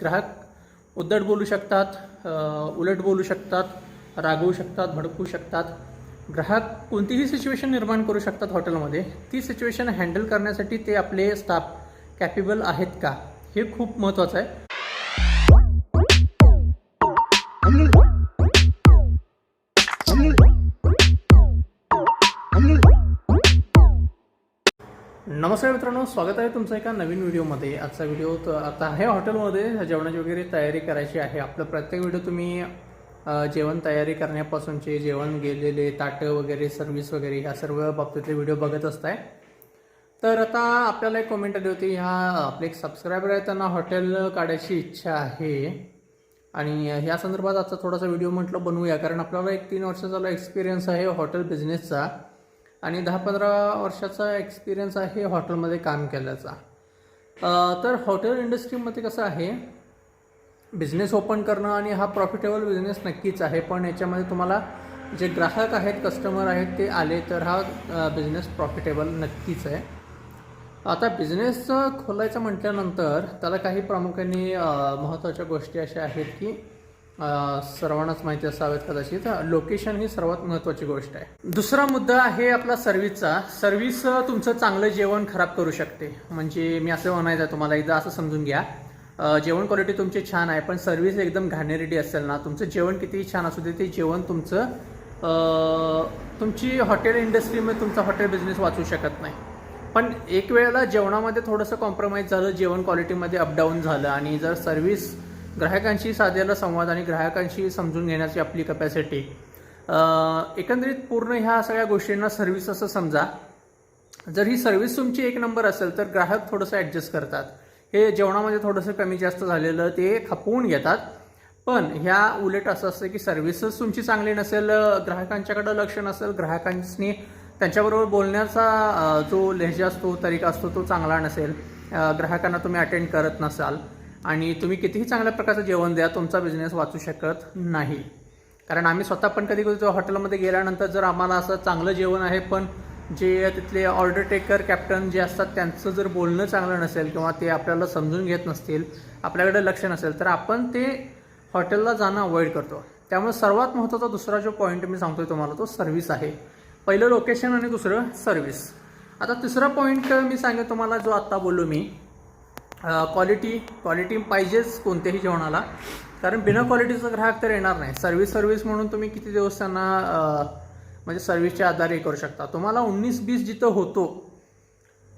ग्राहक उद्धट बोलू शकतात उलट बोलू शकतात रागवू शकतात भडकू शकतात. ग्राहक कोणतीही सिच्युएशन निर्माण करू शकतात हॉटेलमध्ये ती सिच्युएशन हँडल करण्यासाठी ते आपले स्टाफ कॅपेबल आहेत का? हे खूप महत्त्वाचं आहे. नमस्कार मित्रांनो स्वागत आहे तुमचं एका नवीन व्हिडिओमध्ये. आजचा व्हिडिओ तर आता आहे हॉटेलमध्ये. जेवणाची वगैरे तयारी करायची आहे. आपलं प्रत्येक व्हिडिओ तुम्ही जेवण तयारी करण्यापासूनचे जेवण गेलेले ताटं वगैरे सर्व्हिस वगैरे ह्या सर्व बाबतीतले व्हिडिओ बघत असताय. तर आता आपल्याला एक कमेंट आली होती. ह्या आपले एक सबस्क्रायबर आहे त्यांना हॉटेल काढायची इच्छा आहे. आणि ह्या संदर्भात आजचा थोडासा व्हिडिओ म्हटलं बनवूया. कारण आपल्याला एक तीन वर्षाचा एक्सपिरियन्स आहे हॉटेल बिझनेसचा आणि दहा पंधरा वर्षाचा एक्सपिरियन्स आहे हॉटेलमध्ये काम केल्याचा. तर हॉटेल इंडस्ट्रीमध्ये कसं आहे बिझनेस ओपन करणं आणि हा प्रॉफिटेबल बिझनेस नक्कीच आहे पण याच्यामध्ये तुम्हाला जे ग्राहक आहेत कस्टमर आहेत ते आले तर हा बिझनेस प्रॉफिटेबल नक्कीच आहे. आता बिझनेस खोलायचं म्हटल्यानंतर त्याला काही प्रामुख्याने महत्त्वाच्या गोष्टी अशा आहेत की सर्वांनाच माहिती असावेत कदाचित. लोकेशन ही सर्वात महत्त्वाची गोष्ट आहे. दुसरा मुद्दा आहे आपला सर्व्हिसचा. सर्व्हिस तुमचं चांगलं जेवण खराब करू शकते. म्हणजे मी असं म्हणायचं आहे तुम्हाला एकदा असं समजून घ्या. जेवण क्वालिटी तुमची छान आहे पण सर्व्हिस एकदम घाणेरडी असेल ना तुमचं जेवण कितीही छान असू दे ते जेवण तुमचं तुमची हॉटेल इंडस्ट्रीमध्ये तुमचा हॉटेल बिझनेस वाचू शकत नाही. पण एक वेळेला जेवणामध्ये थोडंसं कॉम्प्रोमाइज झालं जेवण क्वालिटीमध्ये अपडाऊन झालं आणि जर सर्व्हिस ग्राहकांशी साधलेला संवाद आणि ग्राहकांशी समजून घेण्याची आपली कपॅसिटी एकंदरीत पूर्ण ह्या सगळ्या गोष्टींना सर्व्हिस असं समजा जर ही सर्व्हिस तुमची एक नंबर असेल तर ग्राहक थोडंसं ॲडजस्ट करतात. हे जेवणामध्ये थोडंसं कमी जास्त झालेलं ते खपवून घेतात. पण ह्या उलट असं असतं की सर्व्हिसच तुमची चांगली नसेल ग्राहकांच्याकडं लक्ष नसेल ग्राहकांनी त्यांच्याबरोबर बोलण्याचा जो लहजा असतो तरीका असतो तो चांगला नसेल. ग्राहकांना तुम्ही अटेंड करत नसाल. आणि तुम्ही कितीही चांगल्या प्रकारचं जेवण द्या तुमचा बिझनेस वाचू शकत नाही. कारण आम्ही स्वतः पण कधी कधी हॉटेलमध्ये गेल्यानंतर जर आम्हाला असं चांगलं जेवण आहे पण जे तिथले ऑर्डर टेकर कॅप्टन जे असतात त्यांचं जर बोलणं चांगलं नसेल किंवा ते आपल्याला समजून घेत नसतील आपल्याकडे लक्ष नसेल तर आपण ते हॉटेलला जाणं अवॉइड करतो. त्यामुळे सर्वात महत्त्वाचा दुसरा जो पॉईंट मी सांगतोय तुम्हाला तो सर्व्हिस आहे. पहिलं लोकेशन आणि दुसरं सर्व्हिस आता तिसरा पॉईंट मी सांगेन तुम्हाला जो आत्ता बोललो मी क्वालिटी क्वालिटी पाहिजेच कोणत्याही जेवणाला. कारण बिना क्वालिटीचा ग्राहक तर येणार नाही. सर्व्हिस सर्व्हिस म्हणून तुम्ही किती दिवस त्यांना म्हणजे सर्व्हिसच्या आधारे करू शकता. तुम्हाला उन्नीस बीस जिथं होतो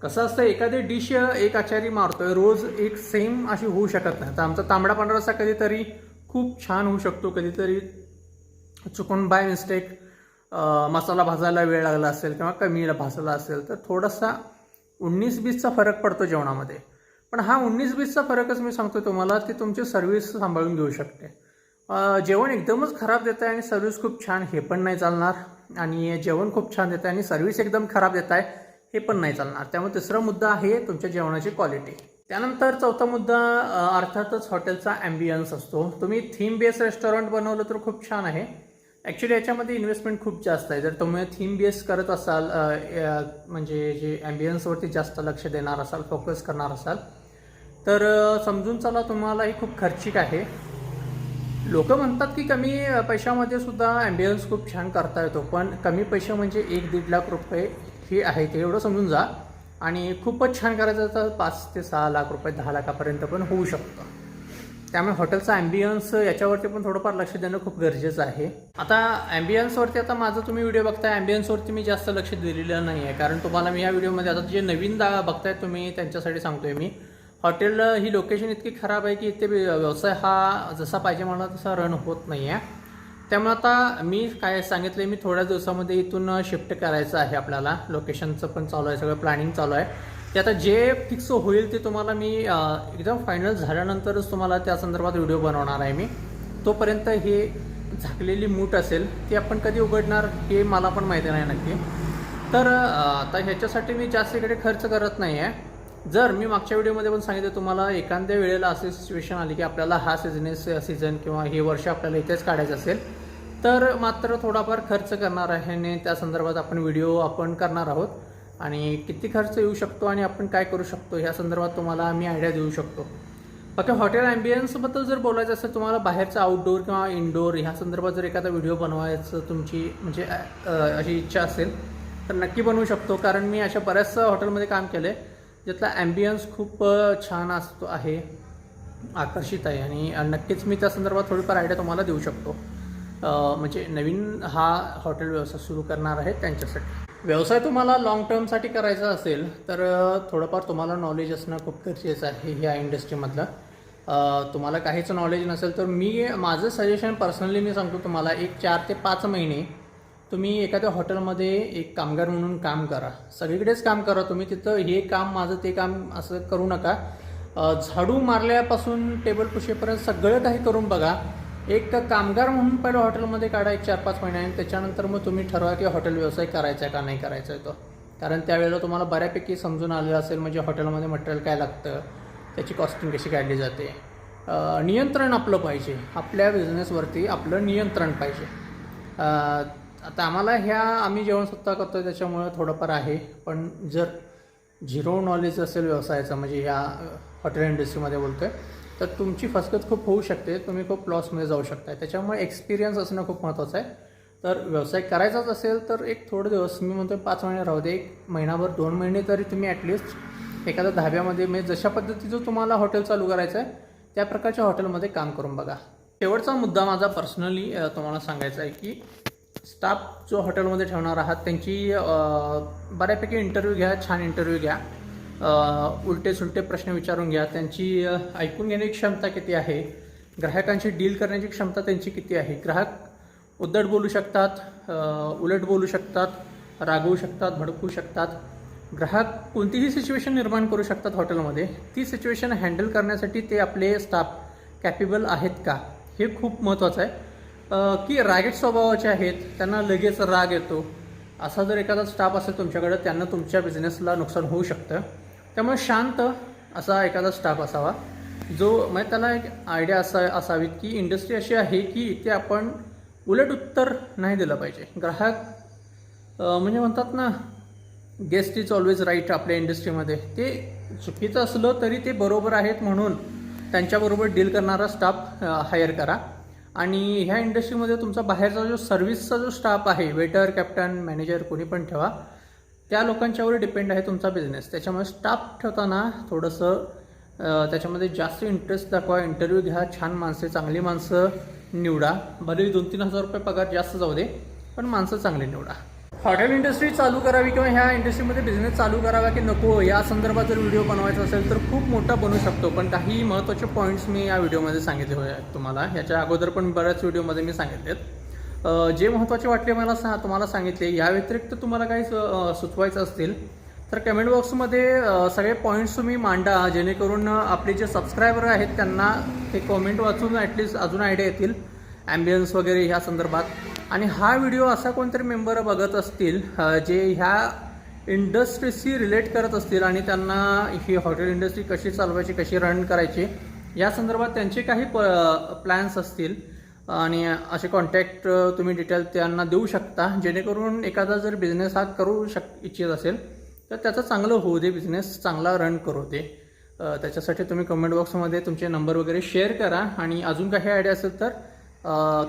कसं असतं एखादी डिश एक आचारी मारतोय रोज एक सेम अशी होऊ शकत नाही. तर आमचा तांबडा पांढरा रस्सा कधीतरी खूप छान होऊ शकतो कधीतरी चुकून बाय मिस्टेक मसाला भाजायला वेळ लागला असेल किंवा कमी भाजला असेल तर थोडासा उन्नीस बीसचा फरक पडतो जेवणामध्ये. पण हा उन्नीस बीसचा फरकच मी सांगतो तुम्हाला ती तुमची सर्व्हिस सांभाळून घेऊ शकते. जेवण एकदमच खराब देत आहे आणि सर्व्हिस खूप छान हे पण नाही चालणार. आणि जेवण खूप छान देत आहे आणि सर्व्हिस एकदम खराब देत आहे हे पण नाही चालणार. त्यामुळे तिसरा मुद्दा आहे तुमच्या जेवणाची क्वालिटी त्यानंतर चौथा मुद्दा अर्थातच हॉटेलचा ॲम्बियन्स असतो. तुम्ही थीम बेस रेस्टॉरंट बनवलं तर खूप छान आहे. ॲक्च्युली याच्यामध्ये इन्व्हेस्टमेंट खूप जास्त आहे. जर तुम्ही थीम बेस करत असाल म्हणजे जे ॲम्बियन्सवरती जास्त लक्ष देणार असाल फोकस करणार असाल तर समजून चला तुम्हाला ही खूप खर्चिक आहे. लोक म्हणतात की कमी पैशामध्ये सुद्धा ॲम्बियन्स खूप छान करता येतो पण कमी पैसे म्हणजे एक दीड लाख रुपये हे आहे ते एवढं समजून जा. आणि खूपच छान करायचं तर पाच ते सहा लाख रुपये दहा लाखापर्यंत पण होऊ शकतं. त्यामुळे हॉटेलचा ॲम्बियन्स याच्यावरती पण थोडंफार लक्ष देणं खूप गरजेचं आहे. आता ॲम्बियन्सवरती आता माझं तुम्ही व्हिडिओ बघताय ॲम्बियन्सवरती मी जास्त लक्ष दिलेलं नाही आहे कारण तुम्हाला मी या व्हिडिओमध्ये आता जे नवीन दा बघताय तुम्ही त्यांच्यासाठी सांगतोय मी. हॉटेल ही लोकेशन इतकी खराब आहे की इथे व्यवसाय हा जसा पाहिजे मला तसा रन होत नाही आहे त्यामुळे आता मी काय सांगितलं मी थोड्या दिवसामध्ये इथून शिफ्ट करायचं आहे आपल्याला. लोकेशनचं पण चालू आहे सगळं प्लॅनिंग चालू आहे. ते आता जे फिक्स होईल ते तुम्हाला मी एकदम फायनल झाल्यानंतरच तुम्हाला त्या संदर्भात व्हिडिओ बनवणार आहे मी. तोपर्यंत हे झाकलेली मूठ असेल ती आपण कधी उघडणार हे मला पण माहिती नाही नक्की. तर आता ह्याच्यासाठी मी जास्त इकडे खर्च करत नाही आहे जर मी मागच्या व्हिडिओमध्ये पण सांगितलं तुम्हाला एखाद्या वेळेला असे सिच्युएशन आली की आपल्याला हा सिजनेस सीझन किंवा हे वर्ष आपल्याला इथेच काढायचं असेल तर मात्र थोडाफार खर्च करणार आहे आणि त्या संदर्भात आपण व्हिडिओ आपण करणार आहोत. आणि किती खर्च येऊ शकतो आणि आपण काय करू शकतो ह्या संदर्भात तुम्हाला मी आयडिया देऊ शकतो. ओके हॉटेल ॲम्बियन्सबद्दल जर बोलायचं असेल तुम्हाला बाहेरचं आउटडोअर किंवा इनडोअर ह्या संदर्भात जर एखादा व्हिडिओ बनवायचं तुमची म्हणजे अशी इच्छा असेल तर नक्की बनवू शकतो. कारण मी अशा बऱ्याचशा हॉटेलमध्ये काम केलं आहे ज्यातला ॲम्बियन्स खूप छान असतो आहे आकर्षित आहे. आणि नक्कीच मी त्या संदर्भात थोडीफार आयडिया तुम्हाला देऊ शकतो. म्हणजे नवीन हा हॉटेल व्यवसाय सुरू करणार आहे त्यांच्यासाठी. व्यवसाय तुम्हाला लॉंग टर्मसाठी करायचा असेल तर थोडंफार तुम्हाला नॉलेज असणं खूप गरजेचं आहे ह्या इंडस्ट्रीमधलं तुम्हाला काहीच नॉलेज नसेल तर मी माझं सजेशन पर्सनली मी सांगतो तुम्हाला एक चार ते पाच महिने तुम्ही एखाद्या हॉटेलमध्ये एक कामगार म्हणून काम करा. सगळीकडेच काम करा तुम्ही तिथं हे काम माझं ते काम असं करू नका. झाडू मारल्यापासून टेबल पुशेपर्यंत सगळं काही करून बघा. एक कामगार म्हणून पहिलं हॉटेलमध्ये काढा एक चार पाच महिने आणि त्याच्यानंतर मग तुम्ही ठरवा की हॉटेल व्यवसाय करायचा आहे का नाही करायचा आहे तो. कारण त्यावेळेला तुम्हाला बऱ्यापैकी समजून आलेलं असेल म्हणजे हॉटेलमध्ये मटेरियल काय लागतं त्याची कॉस्टिंग कशी काढली जाते. नियंत्रण आपलं पाहिजे. आपल्या बिझनेसवरती आपलं नियंत्रण पाहिजे. आता आम्हाला ह्या आम्ही जेवण स्वतः करतो त्याच्यामुळं थोडंफार आहे. पण जर झिरो नॉलेज असेल व्यवसायाचं म्हणजे ह्या हॉटेल इंडस्ट्रीमध्ये बोलतो आहे तर तुमची फसगत खूप होऊ शकते तुम्ही खूप लॉसमध्ये जाऊ शकताय. त्याच्यामुळे एक्सपिरियन्स असणं खूप महत्त्वाचं आहे. तर व्यवसाय करायचाच असेल तर एक थोडे दिवस मी म्हणतो पाच महिने राहू दे एक महिनाभर दोन महिने तरी तुम्ही ॲटलिस्ट एखाद्या धाब्यामध्ये म्हणजे जशा पद्धतीचं तुम्हाला हॉटेल चालू करायचं आहे त्या प्रकारच्या हॉटेलमध्ये काम करून बघा. शेवटचा मुद्दा माझा पर्सनली तुम्हाला सांगायचा आहे की स्टाफ जो हॉटेलमध्ये ठेवणार आहात त्यांची बऱ्यापैकी इंटरव्ह्यू घ्या छान इंटरव्ह्यू घ्या. उलटे सुलटे प्रश्न विचारून घ्या. त्यांची ऐकून घेण्याची क्षमता किती आहे? ग्राहकांशी डील करण्याची क्षमता त्यांची किती आहे? ग्राहक उद्धट बोलू शकतात उलट बोलू शकतात रागवू शकतात भडकू शकतात. ग्राहक कोणतीही सिच्युएशन निर्माण करू शकतात हॉटेलमध्ये. ती सिच्युएशन हँडल करण्यासाठी ते आपले स्टाफ कॅपेबल आहेत का? हे खूप महत्त्वाचं आहे. की रागेट स्वभावाचे आहेत त्यांना लगेच राग येतो. असा जर एखादा स्टाफ असेल तुमच्याकडं त्यांना तुमच्या बिझनेसला नुकसान होऊ शकतं. त्यामुळे शांत असा एखादा स्टाफ असावा. जो म्हणजे त्याला एक आयडिया असा असावी की इंडस्ट्री अशी आहे की इथे आपण उलट उत्तर नाही दिलं पाहिजे. ग्राहक म्हणजे म्हणतात ना गेस्ट इज ऑलवेज राईट आपल्या इंडस्ट्रीमध्ये ते चुकीचं असलं तरी ते बरोबर आहेत म्हणून त्यांच्याबरोबर डील करणारा स्टाफ हायर करा. आणि ह्या इंडस्ट्रीमध्ये तुमचा बाहेरचा जो सर्व्हिसचा जो स्टाफ आहे वेटर कॅप्टन मॅनेजर कोणी पण ठेवा. त्या लोकांच्यावर डिपेंड आहे तुमचा बिझनेस त्याच्यामुळे स्टाफ ठेवताना थोडंसं त्याच्यामध्ये जास्त इंटरेस्ट दाखवा इंटरव्ह्यू घ्या छान माणसे चांगली माणसं निवडा. भले दोन तीन हजार रुपये पगार जास्त जाऊ दे पण माणसं चांगली निवडा. हॉटेल इंडस्ट्री चालू करावी किंवा ह्या इंडस्ट्रीमध्ये बिझनेस चालू करावा की नको या संदर्भात जर व्हिडिओ बनवायचा असेल तर खूप मोठा बनू शकतो. पण काही महत्त्वाचे पॉईंट्स मी या व्हिडिओमध्ये सांगितले होते तुम्हाला. ह्याच्या अगोदर पण बऱ्याच व्हिडिओमध्ये मी सांगितलेत. आहेत जे महत्त्वाचे वाटले मला सा तुम्हाला सांगितले या व्यतिरिक्त तुम्हाला काही सु- सुचवायचं असतील तर कमेंट बॉक्समध्ये सगळे पॉईंट्स तुम्ही मांडा जेणेकरून आपले जे सबस्क्रायबर आहेत त्यांना ते कॉमेंट वाचून ॲटलिस्ट अजून आयडिया येतील ॲम्बियन्स वगैरे ह्या संदर्भात. आणि हा व्हिडिओ असा कोणतरी मेंबर बघत असतील जे ह्या इंडस्ट्रीशी रिलेट करत असतील आणि त्यांना ही हॉटेल इंडस्ट्री कशी चालवायची कशी रन करायची या संदर्भात त्यांचे काही प प्लॅन्स असतील आणि असे कॉन्टॅक्ट तुम्ही डिटेल त्यांना देऊ शकता. जेणेकरून एखादा जर बिझनेस हा करू शक इच्छित असेल तर त्याचं चांगलं होऊ दे बिझनेस चांगला रन करू दे. त्याच्यासाठी तुम्ही कमेंट बॉक्समध्ये तुमचे नंबर वगैरे शेअर करा. आणि अजून काही आयडिया असेल तर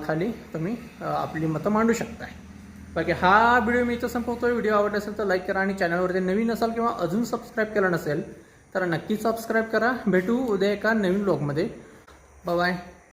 खाली तुम्ही आपली मतं मांडू शकता बाकी हा व्हिडिओ मी इथं संपवतो व्हिडिओ आवडला असेल तर लाईक करा. आणि चॅनलवरती नवीन असाल किंवा अजून सबस्क्राईब केलं नसेल तर नक्की सबस्क्राईब करा. भेटू उद्या एका नवीन ब्लॉगमध्ये बाय